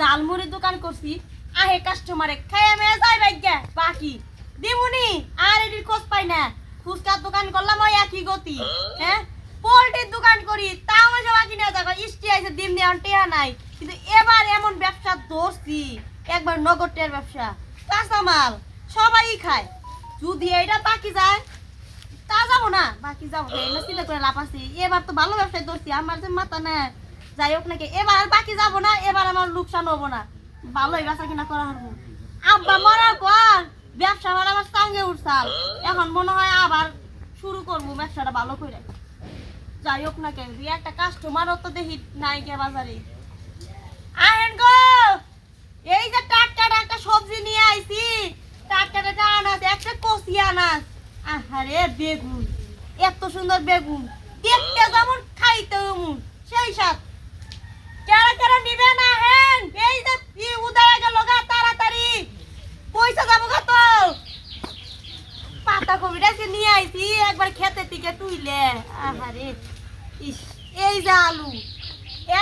জালমুড়ির দোকান করছি, আহে কাস্টমারে খেয়ে মেয়ে যাই ভাগ্যা বাকি, দিমুনি, আর এটির খোঁজ পাই না। ফুচকার দোকান করলাম ওই একই গতি। হ্যাঁ? পোল্ট্রির দোকান করি, তাও আমার বাকি না, দেখো, ইষ্টি আইসে ডিম দিয়ে টিয়া নাই। কিন্তু এবার এমন ব্যবসা ধরছি, একবার নগদ টের ব্যবসা। কাঁচামাল সবাই খায়। যদি এইটা বাকি যায়, তা যাব না। বাকি যাব এনে সিলে করে লাভ আছে এবার তো ভালো ব্যবসায় ধরছি, আমার যে মাথা না যাই হোক নাকি, এবার আর বাকি যাব না, এবার আমার লোকসান হব না। ভালোই বেচা কিনা করা হব। আব্বা মরার পর ব্যবসা আমার আমার সঙ্গে উঠছাল। এখন মনে হয় আবার শুরু করব ব্যবসাটা ভালো করে। যাই হোক না কেন একটা কাস্টমারও তো দেখি নাই কে বাজারে। আহেন গো, এই যে টাটকা টাটকা সবজি নিয়ে আইছি টাটকা টাটকা আনাজ একটা কষি আনাজ আহারে, বেগুন, এত সুন্দর বেগুন। দেখতে যেমন খাইতে সেই সাথ কারা কারা নিবে না হেন? এই যে ই উদয় গেল গা তাড়াতাড়ি। পয়সা যাব গা তো। পাতা কবিটা সে নিয়ে আইছি একবার খেতে থেকে তুইলে। আহারে ইস এই যে আলু।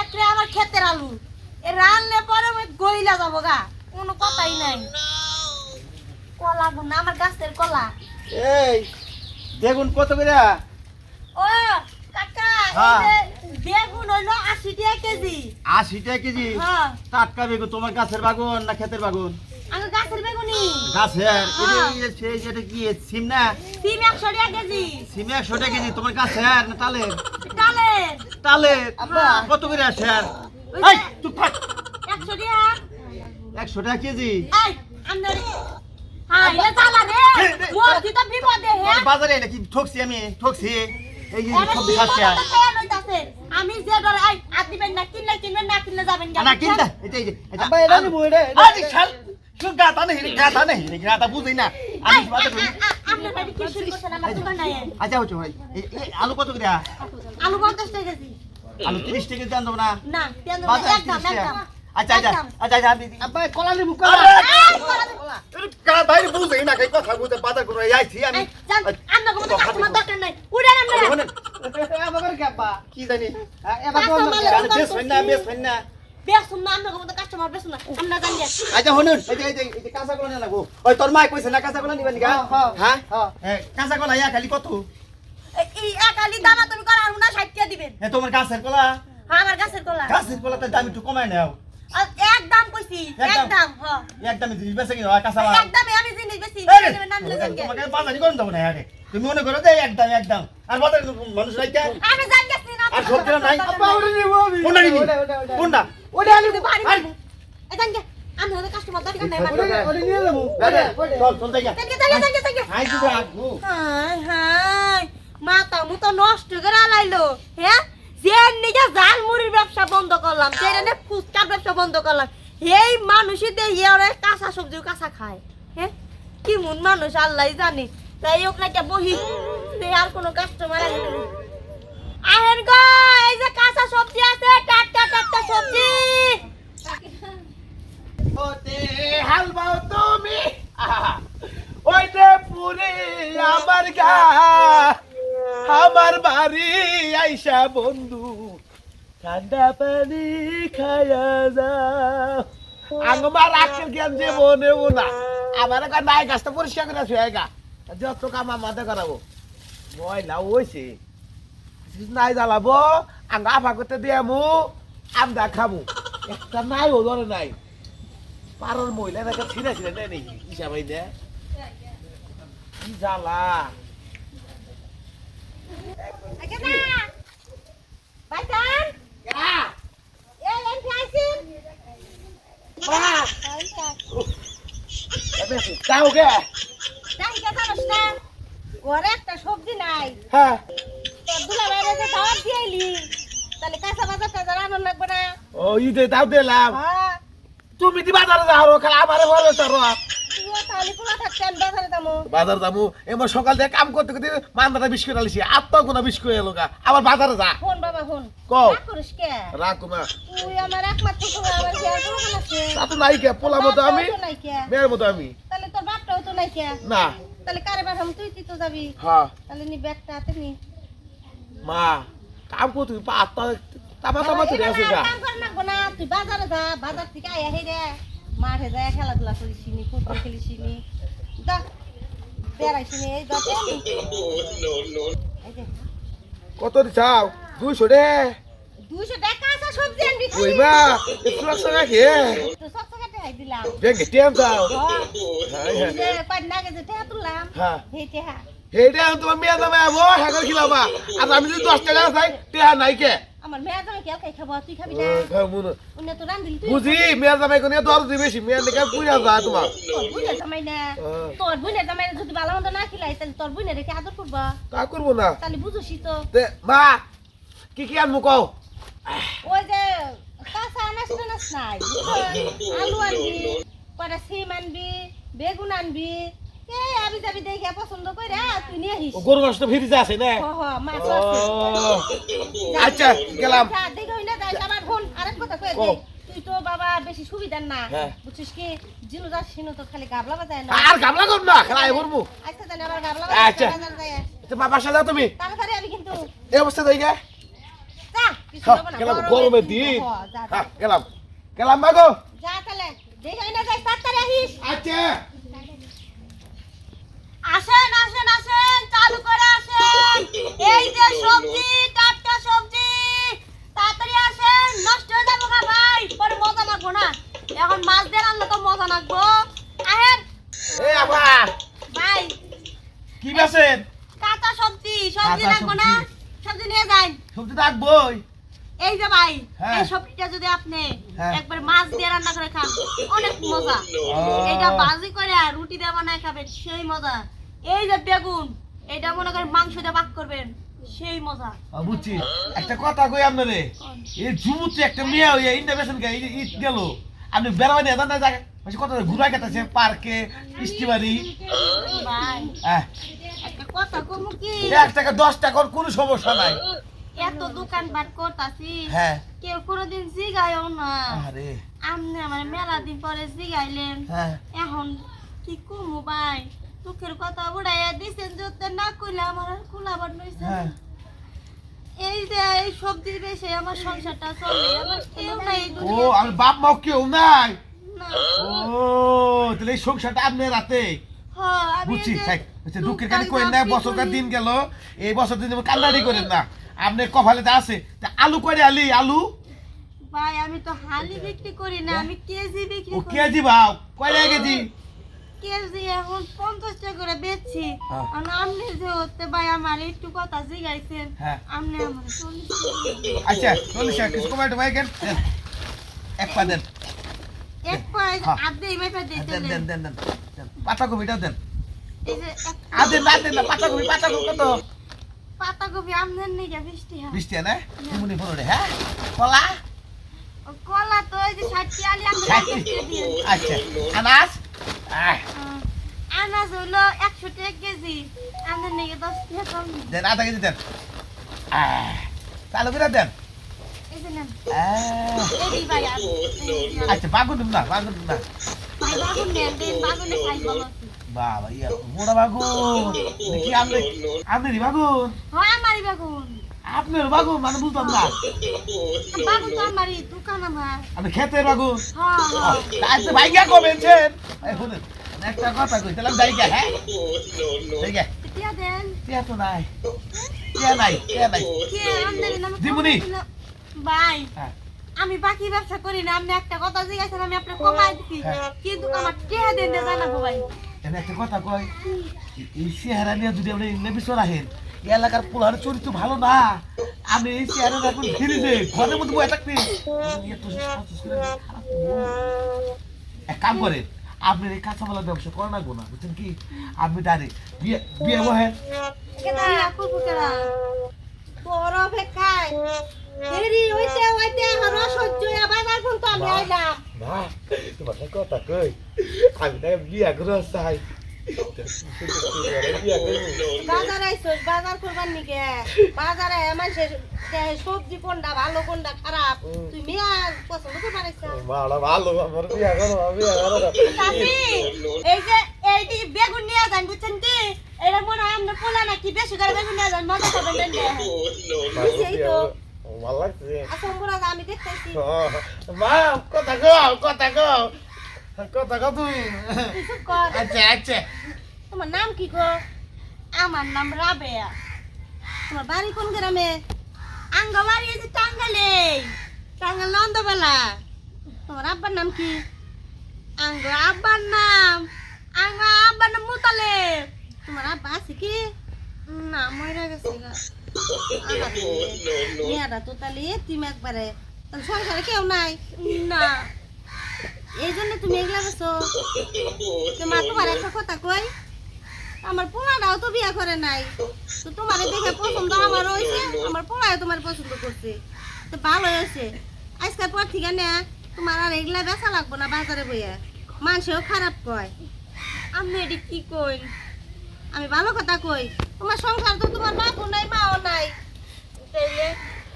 একরে আমার ক্ষেতের আলু। এ রানলে পরে আমি গইলা যাব গা। কোনো কথাই নাই। কলা গুণ আমার গাছের কলা। এই দেখুন কত করে। ও কাকা এই হ্যাঁ। বেগুন হইল আশি টাকা কেজি। আশি টাকা কেজি? হ্যাঁ। টাটকা বেগুন তোমার গাছের বাগুন না ক্ষেতের বাগুন? আমি গাছের বেগুনি গাছের? এই যে-। এই যে সেই যেটা কি সিম না? সিম একশো টাকা কেজি। সিম একশো টাকা কেজি তোমার গাছের না তালের? ডালের তালের? কত করে আসে? আর এই যে- থাক। একশো টাকা। একশো টাকা কেজি? এই আপনার হ্যাঁ এটা চালা রে এই, এই, তো বিপদে হ্যাঁ? বাজারে এটা কি ঠকছি আমি? ঠকছি? এই যে এবার সবজি কি খাচ্ছে কথাটা খেয়াল হইতাছে? আমি যে ডরে আই আর দিবেন না কিনলে কিনবেন না কিনলে যাবেন না কিনতে। এটা এই যে আব্বা, এটা নিবো, এটা- আরে শাল শুন গাতা নেই গাতা নেই গাতা বুঝি না। আমি বাজার করি আপনার বাড়ি কি শুরু করছেন? আমার দোকান নাই। আচ্ছা হচ্ছে ভাই এই- এই আলু কত করে? আলু পঞ্চাশ টাকা কেজি। আলু তিরিশ টাকা দাম দেবো না? না কেন একদম একদম আচ্ছা আচ্ছা আচ্ছা আচ্ছা আমি আব্বা কলা নিবো আরে! কলা কলা দেবো। গাতাই না কই কথা বুঝতে বাজার করে আইছি আমি। এই, যান, আপনার কোনো কাস্টমার দরকার নাই উড়েন আপনারা শোনেন, আবার কি আব্বা কি জানি এবার তো অন্য কাঁচামালের জায়গা। দোকান বেশ না বেশ হয় না বেসুন না আপনার কোনো কাস্টমার বেসুন না আমরা জানি আচ্ছা শুনুন এই যে এই যে কাঁচা কলা লাগবো ওই তোর মাই কইছে না কাঁচা কলা নিবেন গা হ্যাঁ, হ্যাঁ হ্যাঁ। হ্যাঁ কাঁচা কলা ইয়া খালি কত এই- এই দামা তুমি করার না ষাট টাকা দিবেন হ্যাঁ তোমার গাছের কলা হ্যাঁ আমার গাছের কলা গাছের কলাতে দাম একটু কমায় নাও আর কইছি এক এক দাম? দাম হ্যাঁ একদম জিনিস বেশি কিনা কাঁচা কলা আমি জিনিস। তোমাকে বাজারি করুন না আরে তুমি মনে করো যে একদম একদম আর বাজারে মানুষ আমি আর সবজিরা নাই। কোনটা নিবি। কোনটা? ওটা। এই জানকে আমি হলে কাস্টমার দরকার নাই ওটা- নিয়ে যাব। আরে, চল চল যাই আই দিবে আগু হাই হাই মাথা মুতো নষ্ট করে লাইলো হ্যাঁ যে নিজে জাল মুড়ির ব্যবসা বন্ধ করলাম যে নে ফুচকার ব্যবসা বন্ধ করলাম। এই মানুষই দিয়ে ওরা কাঁচা সবজি কাঁচা খায়। হ্যাঁ কি মন মানুষ আল্লাহ জানে। তাই হোক না বহি। আর কোনো কাস্টমার আহেন গো, এই যে কাঁচা সবজি আছে, টাটকা টাটকা সবজি। ওতে হালবাও তুমি। ওইতে পুরে আমার গা। আমার বাড়ি আইসা বন্ধু, ঠান্ডা পানি খায়া যাও। আঙ্গমার আকেল জ্ঞান যে মনেও না। আমার একটা নাই, গাছটা পরিষ্কার করে শুয়ে গা। যত কাম আমাদের করাবো। ময়লা হয়েছে নাই জ্বালাবো আঙ্গা আফা করতে দিয়ে মু আমদা খামু একটা নাই ও ধরে নাই পাড়ার মহিলা দেখা ছিঁড়া ছিঁড়া নেই নাকি হিসাবে দে কি জ্বালা গে তাই একটা সবজি নাই হ্যাঁ ও ঈদে দাও দিলাম হ্যাঁ। তুমি দি বাজারে যাও খালি আমারে বলো তারো বাজারে যাব। এবার সকাল থেকে কাম করতে করতে মান্দাটা বিশ করে আলিছি আত্মা বিশ করে এলো গা। আবার বাজারে যা। ফোন বাবা ফোন। কও। রাগ না। তুই আমার একমাত্র তোর আমার কি আর কোনো আছে? তা তো নাই কে? পোলা মতো আমি? মেয়ের মতো তাহলে তোর বাপটাও তো নাই কে? না। তাহলে কারে পাঠাম তুই তুই তো যাবি? হ্যাঁ। তাহলে নি ব্যাগটা হাতে নি। মা কাম করতে পা আত্মা তামা তামা চলে আছে গা কাম কর না গোনা তুই বাজারে যা বাজার থেকে আয়া হে রে মাঠে যায় খেলাধুলা করিসিনি ফুটবল খেলিসিনি দা বেড়াইছিনি এই যাতে আমি এই যে কত দিছাও দুইশো রে দুইশো টাকা আছে সবজি আনবি ওই খালি মা একটু লাগছে নাকি তো সব টাকা দিলাম ব্যাংকে টিয়াম যাও হ্যাঁ হ্যাঁ কয় নাগে যে টাকা তুললাম হ্যাঁ টাকা এখন তোমার মেয়ে দামে আবো হ্যাঁ খিলাবা। আর আমি যদি দশ টাকা চাই টেহা নাই কে আমার মেয়ে জামাই কেউ খাই খাব? তুই খাবি না? তো রান্ধিলি তুই। বুঝি মেয়ের জামাই কোনে দর দি বেশি মেয়ের লেগে পুজা যা তোমার? বুঝে জামাই না। হ্যাঁ। তোর বুঝে জামাই যদি ভালো মন্দ না খিলাই তাহলে তোর বুঝে রেখে আদর করবা। তা করব না। তাহলে তো। মা কি কি আনব কও? ওই যে কাঁচা আনাস টানাস নাই আলু আনবি পরে সিম আনবি বেগুন আনবি কে আবি যাবি দেখে পছন্দ করে তুই নিয়ে আহিস গরু মাছ তো ফিরিতে আছে না? হ হ মাছ আছে। আচ্ছা গেলাম। না যাইস আমার বোন আরেক কথা কয়ে দে। তুই তো বাবা বেশি সুবিধার না। হ্যাঁ। বুঝছিস কি? জিনু যাস সিনু তো খালি গাবলা বাজায় না। আর গামলা করব না খেলা করব আচ্ছা জানি আবার গাবলা আচ্ছা। বাজায় যায় তো মা বাসা যাও তুমি। তাড়াতাড়ি আমি কিন্তু এই অবস্থা যা কিছু হ্যাঁ, না, গেলাম দিন যা। হ্যাঁ গেলাম। গেলাম যা তাহলে। দেখে না যাইস তাড়াতাড়ি আহিস। আচ্ছা আসেন আসেন আসেন চালু করে আসেন এই যে সবজি টাটকা সবজি তাড়াতাড়ি আসেন নষ্ট হয়ে যাব গা ভাই পরে মজা লাগবো না। এখন মাছ দিয়ে রান্না তো মজা লাগবো। আহেন। এই আবা ভাই। কি বেছেন কাঁচা সবজি সবজি লাগবো না। সবজি। নিয়ে যাই সবজি রাখবই এই যে ভাই হ্যাঁ। এই সবজিটা যদি আপনি হ্যাঁ। একবার মাছ দিয়ে রান্না করে খান অনেক মজা। এটা বাজি করে আর রুটি দিয়ে বানায় খাবেন সেই মজা। এই যে বেগুন এটা মনে করেন মাংস দিয়ে ভাগ করবেন। সেই মজা। বুঝছি একটা কথা কই আপনারে? এই ঝুমুতে একটা মেয়ে হইয়া বেছেন ঈদ গেল। আপনি বেড়াবাই না জায়গা বেশি কথা ঘুরাই কাটাছে পার্কে ইস্তিবাড়ি হ্যাঁ। এক টাকা দশ টাকার কোনো সমস্যা নাই। এত দোকান করতাছি হ্যাঁ। কেউ কোনোদিন জিগায়ও না। আরে আপনি আমার মেলা দিন পরে জিগাইলেন। হ্যাঁ। এখন কি কমু ভাই? দুঃখের কথা উড়াইয়া দিছেন যত না কইলে আমার আর কুলাবার নইছে হ্যাঁ। এই যে এই সবজি বেশি আমার সংসারটা চলে আমার কেউ নাই ও। আমি বাপ মাও কেউ নাই। ও তাহলে এই সংসারটা আপনি রাতে বুঝছি আচ্ছা দুঃখের কাছে করেন না বছরকার দিন গেল এই বছর দিন কান্নাড়ি করেন না। আপনি কপালে যা আছে তা আলু করে আলি? আলু? ভাই আমি তো হালি বিক্রি করি না আমি কেজি বিক্রি ও করি। কেজি ভাও কয় কেজি? কেজি এখন পঞ্চাশ টাকা করে বেচছি। হ্যাঁ। আর আপনি যে হতে ভাই আমার একটু কথা জিগাইছেন হ্যাঁ। আপনি আমার চল্লিশ আচ্ছা চল্লিশ টাকা কিছু টমাই কেন এক পা দেন। এক হ্যাঁ। আধে মেপে দিতে দেন দেন দেন দেন। পাতা কপিটাও দেন। এই যে এক আর দেন না দেন না পাতা কপি পাতা কপি কত? পাতা কপি আমদের নিয়ে বৃষ্টি হয়। বৃষ্টি না? মুনি পনেরো হ্যাঁ? কলা? কলা তো এই যে আলি দিয়ে আচ্ছা আহ, আনাজ হলো একশো টাকা কেজি। আমাদের নিয়ে দশ টাকা কম। দেন আধা কেজি দেন। চালু করে দেন। আচ্ছা বাগুন না বাগুন না। বাবা ইয়া মোড়া বাগুন। দেখি বাগুন? হয় আমারই বাগুন। আপনার বাগুন মানে বুঝতাম না বাগুন তো আমারই দোকান আমার। আপনি খেতে বাগুন হ্যাঁ হ্যাঁ। তো ভাইগা কমেছেন। এই শুনেন একটা কথা কই তাহলে যাইগা হ্যাঁ? যাইগা। টিয়া দেন। টিয়া তো নাই। টিয়া নাই টিয়া নাই। কে আমদানি নামে দিমুনি। ভাই হ্যাঁ। আমি বাকি ব্যবসা করি না আপনি একটা কথা জিজ্ঞাসা আমি আপনার কমাই দিছি। হ্যাঁ। কিন্তু আমার টিয়া দেন জানাব ভাই। একটা কথা কই এই চেহারা নিয়ে যদি আপনি আহেন এই এলাকার পোলার চরিত্র ভালো না। আমি এই চেহারা এখন ফিরে যে ঘরের মধ্যে বয়ে থাকতে। করে তো। এক কাম করে আপনি এই কাঁচামালার ব্যবসা করেন না গোনা বুঝছেন কি? আপনি ডাইরেক্ট বিয়ে বিয়ে বহেন বড় অপেক্ষায়। দেরি হইতে হইতে এখন অসহ্য হয়ে বাজার পর্যন্ত আমি আইলাম। মা তোমার কথা কই? আমি তাকে বিয়ে করে চাই। বাজার আইসোস বাজার করবার নিকে? বাজারে মানুষের সবজি কোনটা ভালো কোনটা খারাপ? তুই মিয়া পছন্দ করতে পারিস না ভালো আমার বিয়ে করো বিয়ে করো। এই যে এইটি বেগুন নিয়ে যান বুঝছেন কি? এটা মনে হয় আমরা পোলা নাকি বেশি করে বেগুন নিয়ে যান মজা করবেন এই তো। ভালো লাগছে। আচ্ছা আমি দেখতেছি। মা কথা কও কথা কও। কথা কর আচ্ছা আচ্ছা। তোমার নাম কি গো? আমার নাম রাবেয়া। তোমার বাড়ি কোন গ্রামে? আঙ্গ বাড়ি টাঙ্গালে টাঙ্গাল নন্দবেলা। তোমার আব্বার নাম কি? আঙ্গ আব্বার নাম। আঙ্গ আব্বার নাম মুতালে। তোমার আব্বা আছে কি? না মরে গেছে মেয়েটা তো তাহলে তুমি একবারে। সংসারে কেউ নাই? না। এই জন্য তুমি এগুলা গেছো মা তোমার একটা কথা কই? আমার পোলাটাও তো বিয়া করে নাই। তো তোমার দেখে পছন্দ আমার হয়েছে আমার পোলায় তোমার পছন্দ করছে। তো ভালো হয়েছে। আজকের পর থেকে না তোমার আর এগুলা বেচা লাগবো না বাজারে বইয়া। মানুষেও খারাপ কয়। আমি এটি কি কই আমি ভালো কথা কই। তোমার সংসার তো তোমার বাপও নাই মাও নাই। তাইলে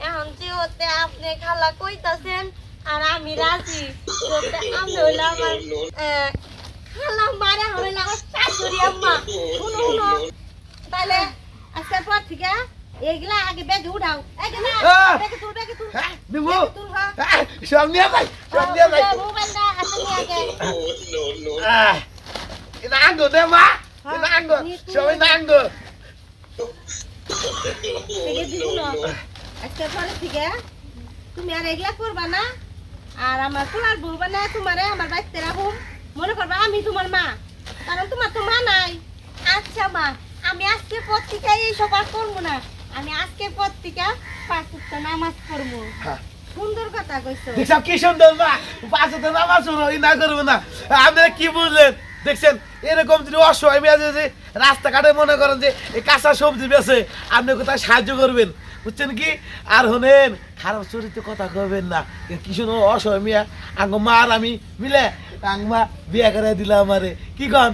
এখন যেহেতু আপনি খালা কইতাছেন আর আমি রাজি আমি হইলে আমার আহ, খালা মারে হইলে আমার শাশুড়ি আম্মা শুনো শুনো তাহলে আজকের পর থেকে এইগুলা আগে ব্যাগে উঠাও আহ! ব্যাগে তুল ব্যাগে তুল হ্যাঁ দিব ব্যাগে তুল হ্যাঁ হ্যাঁ, সব নিয়ে যাই সব নিয়ে যাই মোবাইলটা হাতে নিয়ে আগে আহ, এটা আঙ্গো দে মা এটা আঙ্গো সবাই আঙ্গো থেকে দিগুলো আজকের পরে থেকে তুমি আর এগুলা করবা না আর আমার পোলার না তোমারে আমার বাড়িতে রাখুম মনে করবা আমি তোমার মা কারণ তোমার তো মা নাই। আচ্ছা মা আমি আজকে পত্রিকা এইসব আর করব না। আমি আজকে পত্রিকা পাঁচ নামাজ পড়ব। হ্যাঁ। সুন্দর কথা কইছো। কি সুন্দর মা? নামাজ না করব না। আপনারা কি বুঝলেন দেখছেন এরকম যদি অসহায় মেয়ে আছে রাস্তাঘাটে মনে করেন যে এই কাঁচা সবজি বেছে আপনি কোথায় সাহায্য করবেন? বুঝছেন কি? আর হনেন খারাপ চরিত্র কথা কবেন না। কিছু অসহমিয়া আঙ্গ মা আর আমি, মিলে? আঙ্গমা বিয়া করে দিলাম আমারে। কি কন?